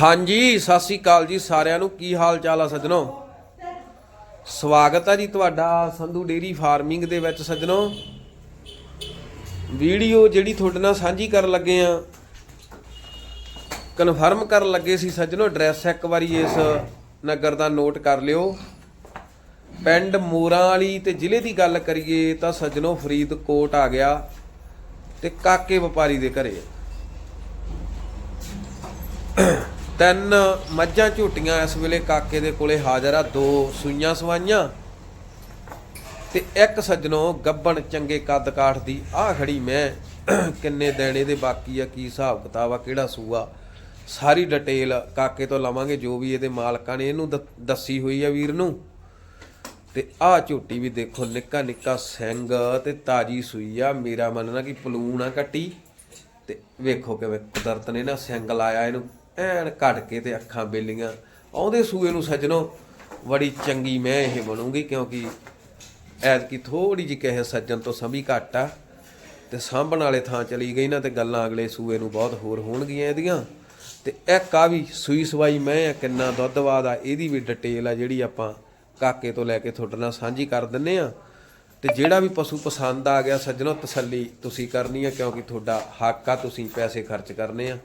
ਹਾਂਜੀ, ਸਤਿ ਸ੍ਰੀ ਅਕਾਲ ਜੀ ਸਾਰਿਆਂ ਨੂੰ। ਕੀ ਹਾਲ ਚਾਲ ਆ ਸੱਜਣੋ? ਸਵਾਗਤ ਹੈ ਜੀ ਤੁਹਾਡਾ ਸੰਧੂ ਡੇਰੀ ਫਾਰਮਿੰਗ ਦੇ ਵਿੱਚ ਸੱਜਣੋ। ਵੀਡੀਓ ਜਿਹੜੀ ਤੁਹਾਡੇ ਨਾਲ ਸਾਂਝੀ ਕਰਨ ਲੱਗੇ ਆ ਕਨਫਰਮ ਕਰਨ ਲੱਗੇ ਸੀ ਸੱਜਣੋ ਐਡਰੈਸ ਇੱਕ ਵਾਰੀ ਇਸ ਨਗਰ ਦਾ ਨੋਟ ਕਰ ਲਿਓ। ਪਿੰਡ ਮੋਰਾਂ ਵਾਲੀ ਤੇ ਜ਼ਿਲ੍ਹੇ ਦੀ ਗੱਲ ਕਰੀਏ ਤਾਂ ਸੱਜਣੋ ਫਰੀਦਕੋਟ ਆ ਗਿਆ ਤੇ ਕਾਕੇ ਵਪਾਰੀ ਦੇ ਘਰੇ ਤਿੰਨ ਮੱਝਾਂ ਝੂਟੀਆਂ ਇਸ ਵੇਲੇ ਕਾਕੇ ਦੇ ਕੋਲੇ ਹਾਜ਼ਰ ਆ, ਦੋ ਸੂਈਆਂ ਸਵਾਈਆਂ ਤੇ ਇੱਕ ਸੱਜਣੋ ਗੱਬਣ ਚੰਗੇ ਕੱਦ ਕਾਠ ਦੀ ਆ ਖੜੀ ਮੈਂ, ਕਿੰਨੇ ਦੇਣੇ ਦੇ ਬਾਕੀ ਆ, ਕੀ ਹਿਸਾਬ ਕਿਤਾਬ ਆ, ਕਿਹੜਾ ਸੂਆ? ਸਾਰੀ ਡਿਟੇਲ ਕਾਕੇ ਤੋਂ ਲਵਾਂਗੇ, ਜੋ ਵੀ ਇਹਦੇ ਮਾਲਕਾਂ ਨੇ ਇਹਨੂੰ ਦ- ਦੱਸੀ ਹੋਈ ਆ ਵੀਰ ਨੂੰ। ਤੇ ਆਹ ਝੋਟੀ ਵੀ ਦੇਖੋ, ਨਿੱਕਾ ਨਿੱਕਾ ਸਿੰਘ ਤੇ ਤਾਜੀ ਸੂਈ ਆ, ਮੇਰਾ ਮੰਨਣਾ ਕਿ ਪਲੂਣ ਆ ਕੱਟੀ। ਤੇ ਵੇਖੋ ਕਿਵੇਂ ਕੁਦਰਤ ਨੇ ਨਾ ਸਿੰਘ ਲਾਇਆ ਇਹਨੂੰ। ਐਨ ਘੜ ਕੇ ਤੇ ਅੱਖਾਂ ਬੇਲੀਆਂ। ਆਉਂਦੇ ਸੂਏ ਨੂੰ ਸੱਜਣੋ, ਬੜੀ ਚੰਗੀ ਮੈਂ ਇਹ ਬਣੂਗੀ ਕਿਉਂਕਿ ਐਤਕੀ ਥੋੜੀ ਜਿਹੀ ਕਹੇ ਸੱਜਣ ਤੋਂ ਸੰਭੀ ਘੱਟ ਆ। ਤੇ ਸਾਂਭਣ ਵਾਲੇ ਥਾਂ ਚਲੀ ਗਈ ਨਾ ਤੇ ਗੱਲਾਂ ਅਗਲੇ ਸੂਏ ਨੂੰ ਬਹੁਤ ਹੋਰ ਹੋਣਗੀਆਂ ਇਹਦੀਆਂ। ਤੇ ਇਹ ਆ ਵੀ ਸੂਈ ਸਵਾਈ ਮੈਂ ਆ, ਕਿੰਨਾ ਦੁੱਧ ਬਾਦ ਇਹਦੀ ਵੀ ਡਿਟੇਲ ਆ ਜਿਹੜੀ ਆਪਾਂ ਕਾਕੇ ਤੋਂ ਲੈ ਕੇ ਤੁਹਾਡੇ ਨਾਲ ਸਾਂਝੀ ਕਰ ਦਿੰਨੇ ਆ। ਤੇ ਜਿਹੜਾ ਵੀ ਪਸ਼ੂ ਪਸੰਦ ਆ ਗਿਆ ਸੱਜਣੋ, ਤਸੱਲੀ ਤੁਸੀਂ ਕਰਨੀ ਆ ਕਿਉਂਕਿ ਤੁਹਾਡਾ ਹੱਕ ਆ, ਤੁਸੀਂ ਪੈਸੇ ਖਰਚ ਕਰਨੇ ਆ।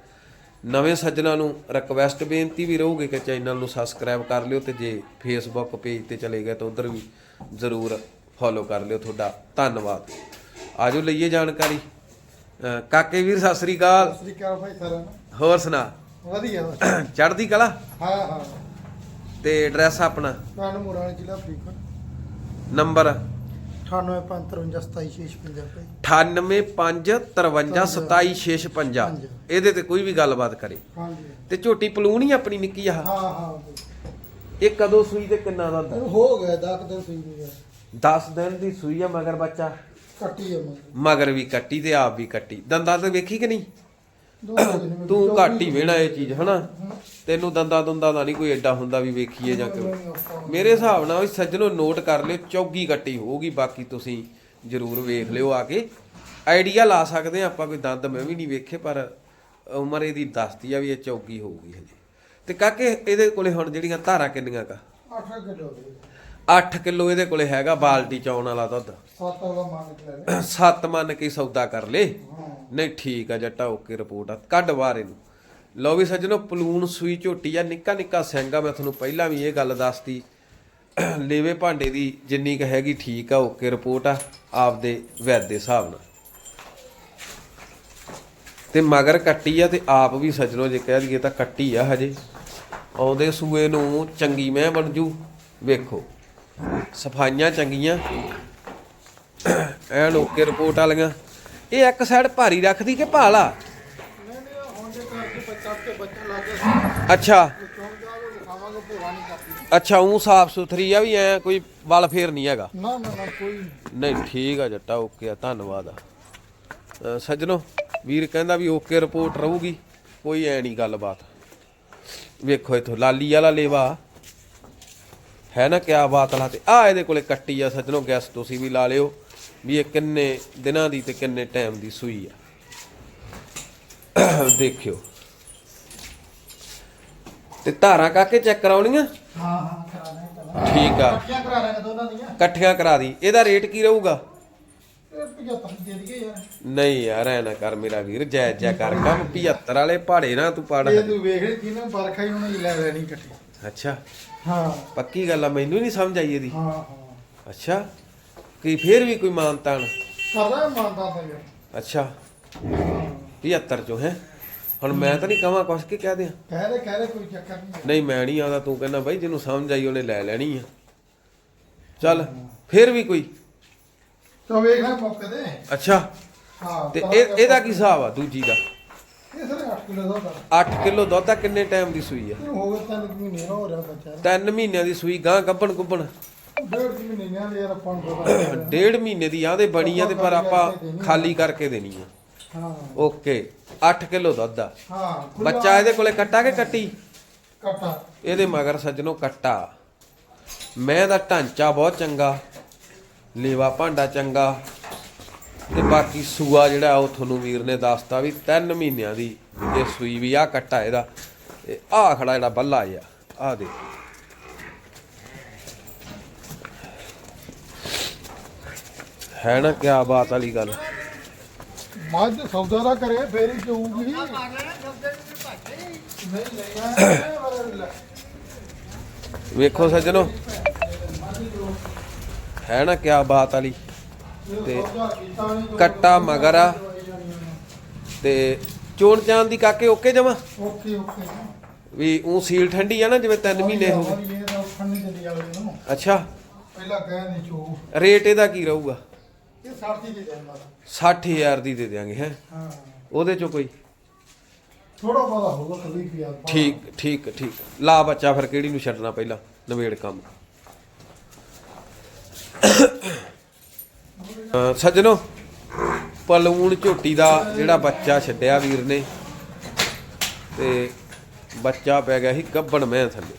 ਨਵੇਂ ਸੱਜਣਾ ਨੂੰ ਰਿਕਵੈਸਟ ਬੇਨਤੀ ਵੀ ਰਹੂਗੀ ਕਿ ਚੈਨਲ ਨੂੰ ਸਬਸਕ੍ਰਾਈਬ ਕਰ ਲਿਓ ਤੇ ਜੇ ਫੇਸਬੁੱਕ ਪੇਜ ਤੇ ਚਲੇ ਗਏ ਤਾਂ ਉਧਰ ਵੀ ਜ਼ਰੂਰ ਫੋਲੋ ਕਰ ਲਿਓ ਤੁਹਾਡਾ। ਧੰਨਵਾਦ। ਆਜੋ ਲਈਏ ਜਾਣਕਾਰੀ। ਅਹ ਕਾਕੇ ਵੀਰ ਸਤਿ ਸ੍ਰੀ ਅਕਾਲ। ਸ੍ਰੀ ਅਕਾਲ ਭਾਈ ਸਾਰਿਆਂ ਨੂੰ। ਹੋਰ ਸੁਣਾ? ਵਧੀਆ। ਵਾ। ਚੜ੍ਹਦੀ ਕਲਾ? ਹਾਂ ਹਾਂ। ਤੇ ਐਡਰੈਸ ਆਪਣਾ? ਤੁਹਾਨੂੰ ਮੁਰਾਨ ਜ਼ਿਲ੍ਹਾ ਫਰੀਦਕੋਟ। ਨੰਬਰ 9855276650 9853577656 ਇਹਦੇ ਤੇ ਕੋਈ ਵੀ ਗੱਲਬਾਤ ਕਰੇ। ਹਾਂਜੀ। ਤੇ ਝੋਟੀ ਪਲੂਣ ਹੀ ਆਪਣੀ ਨਿੱਕੀ ਆ? ਹਾਂ ਹਾਂ ਇਹ ਕਦੋਂ ਸੂਈ ਤੇ ਕਿੰਨਾ ਦਾ ਇਹ ਹੋ ਗਿਆ 10 ਦਿਨ ਸੂਈ ਨੂੰ ਗਿਆ 10 ਦਿਨ ਦੀ ਸੂਈ ਆ ਮਗਰ ਬੱਚਾ? ਕੱਟੀ ਆ ਮਗਰ। ਵੀ ਕੱਟੀ ਤੇ ਆਪ ਵੀ ਕੱਟੀ। ਦੰਦਾਂ ਤੇ ਵੇਖੀ ਕਿ ਨਹੀਂ? ਤੂੰ ਘੱਟ ਹੀ ਵੇਣਾ ਇਹ ਚੀਜ਼ ਹਨਾ? ਤੈਨੂੰ ਦੰਦਾਂ ਦੁੰਦਾਂ ਦਾ ਨਹੀਂ ਕੋਈ ਐਡਾ ਹੁੰਦਾ ਵੀ ਵੇਖੀਏ ਜਾਂ ਕਿ ਮੇਰੇ ਹਿਸਾਬ ਨਾਲ ਸੱਜਣੋ ਨੋਟ ਕਰ ਲਿਓ ਚੌਗੀ ਕੱਟੀ ਹੋਊਗੀ ਬਾਕੀ ਤੁਸੀਂ ਜ਼ਰੂਰ ਵੇਖ ਲਿਓ ਆ ਕੇ। ਆਈਡੀਆ ਲਾ ਸਕਦੇ ਆ ਆਪਾਂ ਕੋਈ ਦੰਦ ਮੈਂ ਵੀ ਨਹੀਂ ਵੇਖੇ ਪਰ ਉਮਰ ਇਹਦੀ ਦੱਸਦੀ ਆ ਵੀ ਇਹ ਚੌਗੀ ਹੋਊਗੀ ਹਜੇ। ਤੇ ਕਾਕੇ ਇਹਦੇ ਕੋਲੇ ਹੁਣ ਜਿਹੜੀਆਂ ਧਾਰਾਂ ਕਿੰਨੀਆਂ ਕਾ? 8 ਕਿਲੋ ਦੇ। 8 ਕਿਲੋ ਇਹਦੇ ਕੋਲੇ ਹੈਗਾ ਬਾਲਟੀ ਚੌਣ ਵਾਲਾ ਦੁੱਧ। ਸੱਤ ਵਾਲਾ ਮੰਨ ਕੇ ਲੈ ਲੈ ਸੱਤ ਮੰਨ ਕੇ ਸੌਦਾ ਕਰ ਲੇ। ਨਹੀਂ ਠੀਕ ਆ ਜੱਟਾ ਓਕੇ ਰਿਪੋਰਟ ਆ ਕੱਢ ਬਾਹਰ ਇਹਨੂੰ। ਲਓ ਵੀ ਸੱਜਣੋ ਪਲੂਣ ਸੂਈ ਝੋਟੀ ਆ ਨਿੱਕਾ ਨਿੱਕਾ ਸੈਂਗਾ, ਮੈਂ ਤੁਹਾਨੂੰ ਪਹਿਲਾਂ ਵੀ ਇਹ ਗੱਲ ਦੱਸਤੀ। ਲੇਵੇ ਭਾਂਡੇ ਦੀ ਜਿੰਨੀ ਕ ਹੈਗੀ ਠੀਕ ਆ, ਓਕੇ ਰਿਪੋਰਟ ਆ, ਆਪਦੇ ਵੈਦ ਦੇ ਹਿਸਾਬ ਨਾਲ। ਤੇ ਮਗਰ ਕੱਟੀ ਆ ਤੇ ਆਪ ਵੀ ਸੱਜਣੋ, ਜੇ ਕਹਿ ਦਈਏ ਤਾਂ ਕੱਟੀ ਆ ਹਜੇ। ਆਉਂਦੇ ਸੂਏ ਨੂੰ ਚੰਗੀ ਮੈਂ ਬਣ ਜੂ, ਵੇਖੋ। ਸਫਾਈਆਂ ਚੰਗੀਆਂ, ਐਨ ਓਕੇ ਰਿਪੋਰਟ ਵਾਲੀਆਂ। ਇਹ ਇੱਕ ਸਾਈਡ ਭਾਰੀ ਰੱਖਦੀ ਕਿ ਭਾਲਾ ਨਹੀਂ ਨਹੀਂ ਹੁਣ ਦੇ ਕਰਕੇ ਬੱਚਾ ਤੇ ਬੱਚਾ ਲੱਗ ਗਿਆ ਅੱਛਾ। ਅੱਛਾ ਉਹ ਸਾਫ਼ ਸੁਥਰੀ ਆ ਵੀ ਐ ਕੋਈ ਵਲ ਫੇਰ ਨਹੀਂ ਹੈਗਾ? ਨਾ ਨਾ ਨਾ ਕੋਈ ਨਹੀਂ। ਠੀਕ ਆ ਜੱਟਾ ਓਕੇ ਆ ਧੰਨਵਾਦ ਆ। ਸੱਜਣੋ ਵੀਰ ਕਹਿੰਦਾ ਵੀ ਓਕੇ ਰਿਪੋਰਟ ਰਹੂਗੀ ਕੋਈ ਐ ਨਹੀਂ ਗੱਲਬਾਤ। ਵੇਖੋ ਇਥੋਂ ਲਾਲੀ ਵਾਲਾ ਲੇਵਾ। ਹੈ ਨਾ ਕਿਆ ਬਾਤ ਲਾ ਤੇ ਆ ਇਹਦੇ ਕੋਲੇ ਕੱਟੀ ਆ ਸੱਜਣੋ ਗੈਸ ਤੁਸੀਂ ਵੀ ਲਾ ਲਿਓ ਵੀ ਇਹ ਕਿੰਨੇ ਦਿਨਾਂ ਦੀ ਤੇ ਕਿੰਨੇ ਟਾਈਮ ਦੀ ਸੂਈ ਆ। ਦੇਖਿਓ। ਤੇ ਧਾਰਾਂ ਕਾਕੇ ਚੈੱਕ ਕਰਾਉਣੀਆਂ? ਹਾਂ ਕਰਾ ਠੀਕ ਆ। ਕੀ ਕਰਾ ਰਹੇ ਦੋਨਾਂ ਦੀਆਂ। ਇਕੱਠੀਆਂ ਕਰਾ ਦੀ। ਇਹਦਾ ਰੇਟ ਕੀ ਰਹੂਗਾ? ਇਹ 75 ਦੇ ਦਈਏ ਯਾਰ। ਨਹੀਂ ਯਾਰ ਐ ਨਾ ਕਰ ਮੇਰਾ ਵੀਰ ਜੈ ਜੈ ਕਰ। ਕੰਮ 75 ਵਾਲੇ ਪਹਾੜੇ ਨਾ ਤੂੰ ਪੜ। ਇਹ ਤੂੰ ਵੇਖ ਕਿਨੂੰ ਬਰਖਾ ਹੀ ਉਹਨਾਂ ਹੀ ਲੈ ਲੈਣੀ ਇਕੱਠੀ। ਅੱਛਾ। ਹਾਂ। ਪੱਕੀ ਗੱਲ ਆ ਮੈਨੂੰ ਨਹੀਂ ਸਮਝ ਆਈ ਇਹਦੀ। ਹਾਂ ਹਾਂ। ਅੱਛਾ। ਕੀ ਫੇਰ ਵੀ ਕੋਈ ਮਾਨਤਾਨ? ਕਰਦਾ ਮੰਨਦਾ ਤਾਂ ਯਾਰ। ਅੱਛਾ। 75 ਚੋਂ ਹੈ? ਹੁਣ ਮੈਂ ਤਾਂ ਨਹੀਂ ਕਹਾਂ ਕੁਛ ਕਿ ਕਹਿ ਦਿਆਂ? ਕਹਿ ਦੇ ਕੋਈ ਚੱਕਰ ਨਹੀਂ ਨਹੀਂ ਮੈਂ ਨਹੀਂ ਆਉਂਦਾ ਤੂੰ ਕਹਿੰਦਾ ਬਾਈ ਜਿਹਨੂੰ ਸਮਝ ਆਈ ਉਹਨੇ ਲੈ ਲੈਣੀ ਆ। ਚੱਲ ਫੇਰ ਵੀ ਕੋਈ। ਤੋ ਵੇਖ ਲੈ ਮੌਕੇ ਤੇ। ਅੱਛਾ। ਹਾਂ ਤੇ ਇਹ ਇਹਦਾ ਕੀ ਹਿਸਾਬ ਆ ਦੂਜੀ ਦਾ? ਇਹ ਸਾਰੇ 8 ਕਿਲੋ ਦਾ ਹੁੰਦਾ 8 ਕਿਲੋ ਦੁੱਧ ਆ ਕਿੰਨੇ ਟਾਈਮ ਦੀ ਸੂਈ ਆ? ਇਹਨੂੰ ਹੋ ਗਿਆ ਤਿੰਨ ਕੁ ਮਹੀਨੇ ਹੋ ਰਿਹਾ ਬੱਚਾ ਤਿੰਨ ਮਹੀਨਿਆਂ ਦੀ ਸੂਈ ਗਾਂ ਗੱਬਣ ਗੁੱਬਣ। ਡੇਢ ਮਹੀਨੇ ਆ ਯਾਰ ਆਪਾਂ ਨੂੰ ਪਤਾ ਡੇਢ ਮਹੀਨੇ ਦੀ ਆਂਦੇ ਬਣੀ ਆ ਤੇ ਪਰ ਆਪਾਂ ਖਾਲੀ ਕਰਕੇ ਦੇਣੀ ਆ। ਹਾਂ। ਓਕੇ 8 ਕਿਲੋ ਦੁੱਧ ਆ। ਹਾਂ ਬੱਚਾ ਇਹਦੇ ਕੋਲੇ ਕੱਟਾ ਕੇ ਕੱਟੀ? ਕੱਟਾ। ਇਹਦੇ ਮਗਰ ਸੱਜਣੋ ਕੱਟਾ। ਮੈਂ ਦਾ ਢਾਂਚਾ ਬਹੁਤ ਚੰਗਾ ਲੇਵਾ ਭਾਂਡਾ ਚੰਗਾ ਤੇ ਬਾਕੀ ਸੂਆ ਜਿਹੜਾ ਉਹ ਤੁਹਾਨੂੰ ਵੀਰ ਨੇ ਦੱਸਤਾ ਵੀ 3 ਮਹੀਨਿਆਂ ਦੀ ਇਹ ਸੂਈ ਵੀ ਆ ਕੱਟਾ ਇਹਦਾ ਤੇ ਆਹ ਖੜਾ ਜਿਹੜਾ ਬੱਲਾ ਆ ਆਹ ਦੇ ਹੈ ਨਾ ਕਿਆ ਬਾਤ ਵਾਲੀ ਗੱਲ। ਮੱਝ ਸੌਦਾ ਦਾ ਕਰੇ ਫੇਰ ਹੀ ਨਹੀਂ ਵੇਖੋ ਸੱਜਣੋ। ਹੈ ਨਾ ਕਿਆ ਬਾਤ ਵਾਲੀ। ਤੇ ਕੱਟਾ ਮਗਰ ਆ। ਤੇ ਚੋਣ ਚਾਨ ਦੀ ਕਾਕੇ ਓਕੇ ਜਮਾ? Okay okay. ਵੀ ਉਹ ਸੀਲ ਠੰਡੀ ਆ ਨਾ ਜਿਵੇਂ 3 ਮਹੀਨੇ ਹੋ ਗਏ। ਅੱਛਾ। ਪਹਿਲਾਂ ਕਹਿ ਨਹੀਂ ਚੂ ਰੇਟ ਇਹਦਾ ਕੀ ਰਹੂਗਾ? ਇਹ ਸਾਰਥੀ ਦੇ ਦੇਣਾ 60000 ਦੀ ਦੇ ਦਿਆਂਗੇ ਹੈ? ਹਾਂ। ਉਹਦੇ ਚੋਂ ਕੋਈ? ਥੋੜਾ ਬਹੁਤਾ ਹੋਊਗਾ ਕਲੀ ਪਿਆ ਠੀਕ ਠੀਕ ਠੀਕ। ਲਾ ਬੱਚਾ ਫਿਰ ਕਿਹੜੀ ਨੂੰ ਛੱਡਣਾ ਪਹਿਲਾਂ ਨਵੇੜ ਕੰਮ। ਸੱਜਣੋ ਪਲੂਣ ਝੋਟੀ ਦਾ ਜਿਹੜਾ ਬੱਚਾ ਛੱਡਿਆ ਵੀਰ ਨੇ ਤੇ ਬੱਚਾ ਪੈ ਗਿਆ ਸੀ ਗੱਬਣ ਮੈਂ ਥੱਲੇ।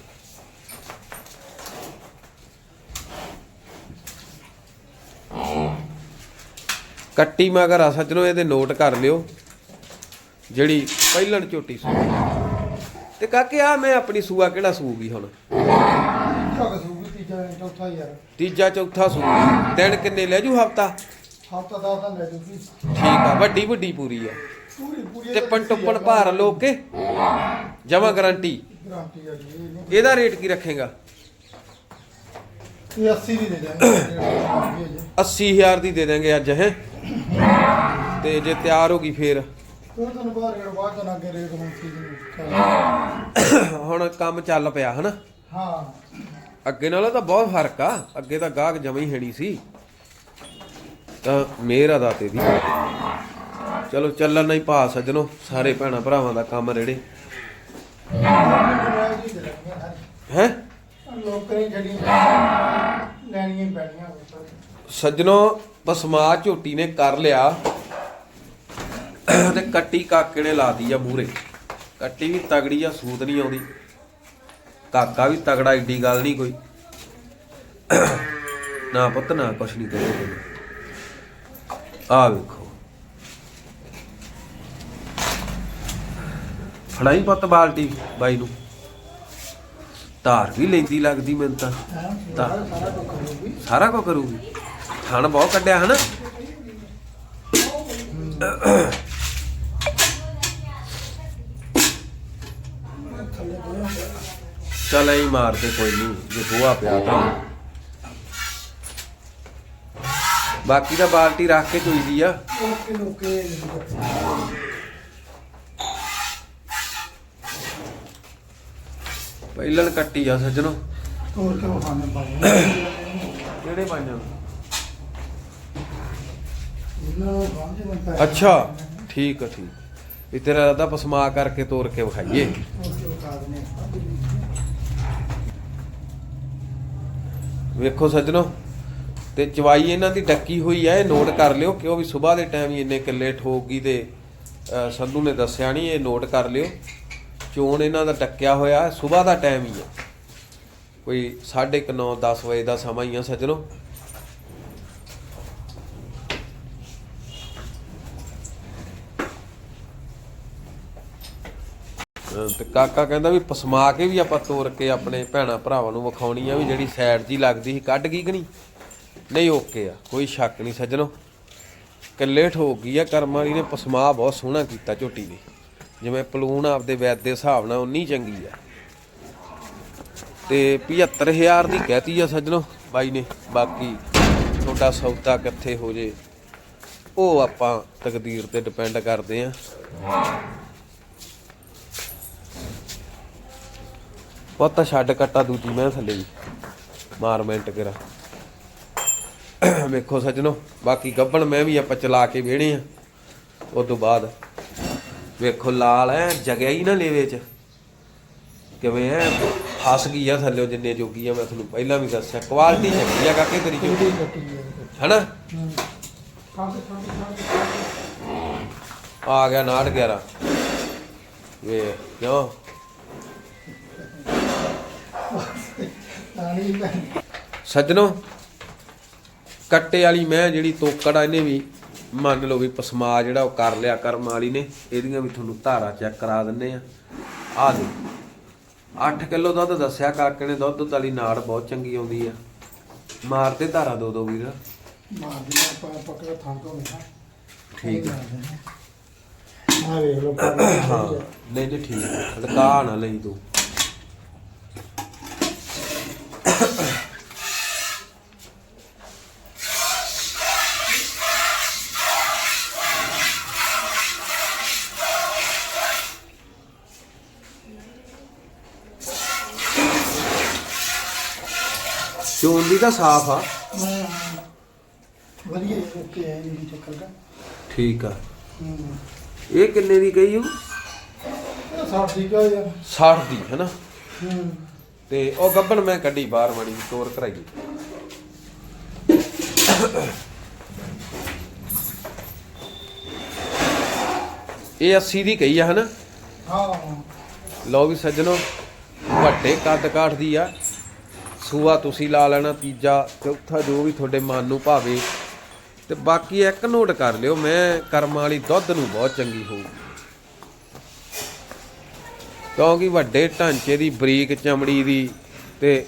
ਕੱਟੀ ਮਗਰ ਆ ਸੱਜਣੋ ਇਹਦੇ ਨੋਟ ਕਰ ਲਿਓ। ਜਿਹੜੀ ਪਹਿਲਣ ਝੋਟੀ ਸੂ। ਤੇ ਕਾਕੇ ਆ ਮੈਂ ਆਪਣੀ ਸੂਆ ਕਿਹੜਾ ਸੂਗੀ ਹੁਣ? ਤੀਜਾ ਚੌਥਾ ਯਾਰ ਤੀਜਾ ਚੌਥਾ ਸੂਗੀ ਦਿਨ ਕਿੰਨੇ ਲੈ ਜੂ ਹਫਤਾ? ਹਫਤਾ ਦਾ ਤਾਂ ਲੈ ਜੂਗੀ। ਠੀਕ ਆ ਵੱਡੀ ਵੱਡੀ ਪੂਰੀ ਆ। ਪੂਰੀ ਪੂਰੀ ਤੇ ਪੰਟੁੱਪਣ ਭਾਰ ਲੋਕ ਕੇ? ਜਮਾ ਗਾਰੰਟੀ। ਗਾਰੰਟੀ ਆ ਜੀ ਇਹ ਨਹੀਂ- ਇਹਦਾ ਰੇਟ ਕੀ ਰੱਖੇਗਾ? ਇਹ 80 ਦੀ ਦੇ ਦਾਂਗੇ 80000 ਦੀ ਦੇ ਦਾਂਗੇ ਅੱਜ ਹੈ? ਤੇ ਜੇ ਤਿਆਰ ਹੋ ਗਈ ਫੇਰ। ਉਹ ਤੁਹਾਨੂੰ ਬਾਹਰ ਰੇਟ ਬਾਅਦ ਚ ਨਾ ਅੱਗੇ ਰੇਟ ਹੁਣ ਚੀਜ਼ ਨੂੰ ਹੁਣ ਕੰਮ ਚੱਲ ਪਿਆ ਹਨਾ? ਹਾਂ। ਅੱਗੇ ਨਾਲੋਂ ਤਾਂ ਬਹੁਤ ਫ਼ਰਕ ਆ। ਅੱਗੇ ਤਾਂ ਗਾਹਕ ਜਮਾ ਹੀ ਹੈਣੀ ਸੀ। ਤਾਂ ਮੇਰਾ ਦਾਤੇ ਦੀ। ਚਲੋ ਚੱਲਣ ਨਹੀਂ ਭਾ ਸੱਜਣੋ ਸਾਰੇ ਭੈਣਾ ਭਰਾਵਾਂ ਦਾ ਕੰਮ ਰੇੜੇ। ਹੈ? ਲੈਣੀਆਂ ਹੀ ਪੈਣੀਆਂ। ਸੱਜਣੋ ਪਸਮਾ ਝੋਟੀ ਨੇ ਕਰ ਲਿਆ। ਤੇ ਕੱਟੀ ਕਾਕੇ ਨੇ ਲਾਤੀ ਆ ਮੂਰੇ ਕੱਟੀ ਵੀ ਤਗੜੀ ਆ, ਸੂਤ ਨਹੀਂ ਆਉਂਦੀ। ਕਾਕਾ ਵੀ ਤਗੜਾ, ਏਡੀ ਗੱਲ ਨਹੀਂ ਕੋਈ। ਨਾ ਪੁੱਤ, ਨਾ ਕੁਛ ਨਹੀਂ ਕਰੇ ਆ ਵੇਖੋ। ਫੜਾਈ ਪੁੱਤ ਬਾਲਟੀ ਬਾਈ ਨੂੰ। ਧਾਰ ਵੀ ਲੈਂਦੀ ਲੱਗਦੀ ਮੈਨੂੰ ਤਾਂ। ਤਾਂ। ਸਾਰਾ ਕੁਝ ਕਰੂਗੀ ਸਾਰਾ ਕੁਝ ਕਰੂਗੀ। ਥਣ ਬਹੁਤ ਕੱਢਿਆ ਹਨਾ। ਚੱਲ ਐਂ ਮਾਰ ਦੇ ਕੋਈ ਨਹੀਂ ਜੇ ਗੋਆ ਪਿਆ ਤਾਂ। ਬਾਕੀ ਤਾਂ ਬਾਲਟੀ ਰੱਖ ਕੇ ਚੋਈਦੀ ਆ। Okay okay. ਪਹਿਲਣ ਕੱਟੀ ਆ ਸੱਜਣੋ। ਤੋਰ ਕੇ ਖਾਣੇ ਪਾਏ ਕਿਹੜੇ ਇਹਨਾਂ ਨੂੰ ਅੱਛਾ ਠੀਕ ਆ ਠੀਕ। ਵੀ ਤੇਰਾ ਰਾਦਾ ਪਸਮਾ ਕਰਕੇ ਤੋੜ ਕੇ ਵਿਖਾਈਏ। ਵੇਖੋ ਸੱਜਣੋ, ਤੇ ਚਵਾਈ ਇਹਨਾਂ ਦੀ ਡੱਕੀ ਹੋਈ ਹੈ ਇਹ ਨੋਟ ਕਰ ਲਿਓ, ਕਿਉਂ ਵੀ ਸਵੇਰ ਦੇ ਟਾਈਮ ਹੀ ਇੰਨੇ ਕਿੱਲੇ ਠੋਕਗੀ ਤੇ ਸੰਧੂ ਨੇ ਦੱਸਿਆ ਨਹੀਂ ਇਹ ਨੋਟ ਕਰ ਲਿਓ। ਚੋਣ ਇਹਨਾਂ ਦਾ ਡੱਕਿਆ ਹੋਇਆ ਸਵੇਰ ਦਾ ਟਾਈਮ ਹੀ ਹੈ ਕੋਈ 9:30 10 ਵਜੇ ਦਾ ਸਮਾਂ ਹੀ ਆ ਸੱਜਣੋ। ਤੇ ਕਾਕਾ ਕਹਿੰਦਾ ਵੀ ਪਸਮਾ ਕੇ ਵੀ ਆਪਾਂ ਤੋਰ ਕੇ ਆਪਣੇ ਭੈਣਾ ਭਰਾਵਾਂ ਨੂੰ ਵਿਖਾਉਣੀ ਆ ਵੀ ਜਿਹੜੀ ਸਾਈਡ ਜੀ ਲੱਗਦੀ ਸੀ, ਕੱਢ ਗਈ ਕਿ ਨਹੀਂ? ਨਹੀਂ, ਓਕੇ ਆ, ਕੋਈ ਸ਼ੱਕ ਨਹੀਂ ਸੱਜਣੋ। ਕਿੱਲੇ ਠੋਕ ਗਈ ਆ, ਕਰਮ ਵਾਲੀ ਨੇ ਪਸਮਾ ਬਹੁਤ ਸੋਹਣਾ ਕੀਤਾ ਝੋਟੀ ਨੇ। ਜਿਵੇਂ ਪਲੂਣ ਆਪਦੇ ਵੈਦ ਦੇ ਹਿਸਾਬ ਨਾਲ ਉਨੀ ਚੰਗੀ ਆ। ਤੇ 75000 ਦੀ ਕਹਿਤੀ ਆ ਸੱਜਣੋ ਬਾਈ ਨੇ, ਬਾਕੀ ਤੁਹਾਡਾ ਸੌਦਾ ਕਿੱਥੇ ਹੋ ਜੇ, ਉਹ ਆਪਾਂ ਤਕਦੀਰ ਤੇ ਡਿਪੈਂਡ ਕਰਦੇ ਆ। ਪੁੱਤ ਛੱਡ ਕੱਟਾ ਦੂਜੀ ਮੈਂ ਥੱਲੇ ਵੀ। ਮਾਰ ਮਿੰਟ ਕਰਾ। ਵੇਖੋ ਸੱਜਣੋ, ਬਾਕੀ ਗੱਬਣ ਮੈਂ ਵੀ ਆਪਾਂ ਚਲਾ ਕੇ ਵੇਣੇ ਆ। ਉਸ ਤੋਂ ਬਾਅਦ ਵੇਖੋ ਲਾਲ ਐ, ਜਗਿਆ ਹੀ ਨਾ ਲੇਵੇ ਚ। ਕਿਵੇਂ ਐ, ਫਸ ਗਈ ਆ ਥੱਲੇ ਜਿੰਨੇ ਜੋਗੀ ਆ, ਮੈਂ ਤੁਹਾਨੂੰ ਪਹਿਲਾਂ ਵੀ ਦੱਸਿਆ ਕੁਆਲਿਟੀ ਚੰਗੀ ਆ ਕਾਕੇ ਤੇਰੀ ਕਿਹੜੀ ਹਨਾ? ਆ ਗਿਆ 911 ਵੇ ਕਿਉਂ? ਸੱਜਣੋ ਕੱਟੇ ਵਾਲੀ ਮੈਂ ਜਿਹੜੀ ਤੋਕੜ ਆ ਇਹਨੇ ਵੀ ਮੰਨ ਲਓ ਵੀ ਪਸਮਾ ਜਿਹੜਾ ਉਹ ਕਰ ਲਿਆ ਕਰਮ ਵਾਲੀ ਨੇ ਇਹਦੀਆਂ ਵੀ ਤੁਹਾਨੂੰ ਧਾਰਾ ਚੈੱਕ ਕਰਾ ਦਿੰਨੇ ਆ। ਆ ਦੇ 8 ਕਿਲੋ ਦੁੱਧ ਦੱਸਿਆ ਕਾਕੇ ਨੇ ਦੁੱਧ ਵਾਲੀ ਨਾੜ ਬਹੁਤ ਚੰਗੀ ਆਉਂਦੀ ਆ। ਮਾਰਦੇ ਧਾਰਾ ਦੋ ਦੋ ਵੀਰ। ਮਾਰ ਦੀ ਆਪਾਂ ਪਕੜਾ ਥਾਂ ਤੋਂ ਨਾ ਠੀਕ ਹੈ ਆ ਵੇਖ ਲਓ ਹਾਂ ਨਹੀਂ ਨਹੀਂ ਠੀਕ ਹੈ ਹਲਕਾ ਨਾ ਲਈ ਤੂੰ। ਚੋਣ ਦੀ ਤਾਂ ਸਾਫ਼ ਆ। ਵਧੀਆ ਓਕੇ ਹੈ ਨਹੀਂ ਚੱਕਰ ਦਾ ਠੀਕ ਆ। ਹੂੰ। ਇਹ ਕਿੰਨੇ ਦੀ ਕਹੀ ਉਹ? ਇਹ ਠੀਕ ਆ। ਯਾਰ 60 ਦੀ ਹੈ ਨਾ ਹੂੰ। ਤੇ ਉਹ ਗੱਬਣ ਮੈਂ ਕੱਢੀ ਬਾਹਰ ਮਾੜੀ ਤੋਰ ਕਰਾਈ। ਇਹ 80 ਦੀ ਕਹੀ ਆ ਹਨਾ? ਹਾਂ। ਲਓ ਵੀ ਸੱਜਣੋ ਵੱਡੇ ਕੱਦ ਕਾਠ ਦੀ ਆ। ਸੂਆ ਤੁਸੀਂ ਲਾ ਲੈਣਾ, ਤੀਜਾ, ਚੌਥਾ, ਜੋ ਵੀ ਤੁਹਾਡੇ ਮਨ ਨੂੰ ਭਾਵੇ। ਤੇ ਬਾਕੀ ਇੱਕ ਨੋਟ ਕਰ ਲਿਓ, ਮੈਂ ਕਰਮ ਵਾਲੀ ਦੁੱਧ ਨੂੰ ਬਹੁਤ ਚੰਗੀ ਹੋਊ ਕਿਉਂਕਿ ਵੱਡੇ ਢਾਂਚੇ ਦੀ, ਬਰੀਕ ਚਮੜੀ ਦੀ ਤੇ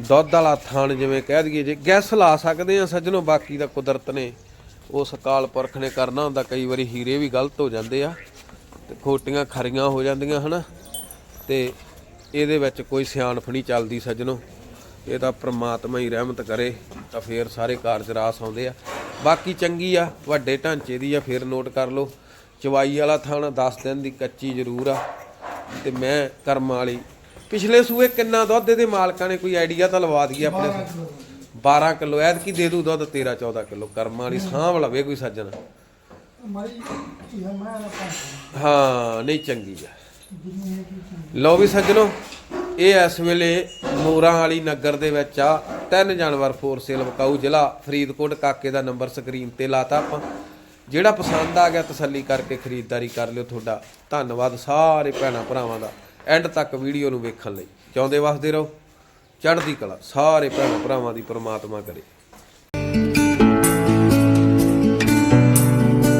ਦੁੱਧ ਵਾਲਾ ਥਣ ਜਿਵੇਂ ਕਹਿ ਦਈਏ, ਜੇ ਗੈਸ ਲਾ ਸਕਦੇ ਆ ਸੱਜਣੋ, ਬਾਕੀ ਦਾ ਕੁਦਰਤ ਨੇ ਉਸ ਕਾਲ ਪੁਰਖ ਨੇ ਕਰਨਾ ਹੁੰਦਾ, ਕਈ ਵਾਰੀ ਹੀਰੇ ਵੀ ਗਲਤ ਹੋ ਜਾਂਦੇ ਆ ਤੇ ਖੋਟੀਆਂ ਖਰੀਆਂ ਹੋ ਜਾਂਦੀਆਂ, ਹਨਾ? ਤੇ ਇਹਦੇ ਵਿੱਚ ਕੋਈ ਸਿਆਣਫ ਨਹੀਂ ਚੱਲਦੀ ਸੱਜਣੋ। ਇਹ ਤਾਂ ਪ੍ਰਮਾਤਮਾ ਹੀ ਰਹਿਮਤ ਕਰੇ ਤਾਂ ਫੇਰ ਸਾਰੇ ਕਾਰਜ ਰਾਸ ਆਉਂਦੇ ਆ। ਬਾਕੀ ਚੰਗੀ ਆ ਵੱਡੇ ਢਾਂਚੇ ਦੀ ਆ ਫੇਰ ਨੋਟ ਕਰ ਲਓ। ਚਵਾਈ ਵਾਲਾ ਥਾਣਾ 10 ਦਿਨ ਦੀ ਕੱਚੀ ਜ਼ਰੂਰ ਆ ਤੇ ਮੈਂ ਕਰਮ ਵਾਲੀ। ਪਿਛਲੇ ਸੂਏ ਕਿੰਨਾ ਦੁੱਧ ਇਹਦੇ ਮਾਲਕਾਂ ਨੇ ਕੋਈ ਆਈਡੀਆ ਤਾਂ ਲਵਾ ਦਈਏ ਆਪਣੇ 12 ਕਿਲੋ ਐਦ ਕੀ ਦੇ ਦੂ ਦੁੱਧ 13 14 ਕਿਲੋ। ਕਰਮਾਂ ਵਾਲੀ ਸਾਂਭ ਲਵੇ ਕੋਈ ਸੱਜਣ। ਹਾਂ ਨਹੀਂ ਚੰਗੀ ਆ। ਲਓ ਵੀ ਸੱਜਣੋ ਇਹ ਇਸ ਵੇਲੇ ਮੋਰਾਂ ਵਾਲੀ ਨਗਰ ਦੇ ਵਿੱਚ ਆ। ਤਿੰਨ ਜਾਨਵਰ ਫੋਰ ਸੇਲ ਵਿਕਾਊ ਜ਼ਿਲ੍ਹਾ ਫਰੀਦਕੋਟ, ਕਾਕੇ ਦਾ ਨੰਬਰ ਸਕਰੀਨ ਤੇ ਲਾਤਾ ਆਪਾਂ। ਜਿਹੜਾ ਪਸੰਦ ਆ ਗਿਆ ਤਸੱਲੀ ਕਰਕੇ ਖਰੀਦਦਾਰੀ ਕਰ ਲਿਓ ਤੁਹਾਡਾ। ਧੰਨਵਾਦ ਸਾਰੇ ਭੈਣਾਂ ਭਰਾਵਾਂ ਦਾ। ਐਂਡ ਤੱਕ ਵੀਡੀਓ ਨੂੰ ਵੇਖਣ ਲਈ। ਚਾਹੁੰਦੇ ਵਸਦੇ ਰਹੋ। ਚੜ੍ਹਦੀ ਕਲਾ। ਸਾਰੇ ਭੈਣਾਂ ਭਰਾਵਾਂ ਦੀ ਪ੍ਰਮਾਤਮਾ ਕਰੇ।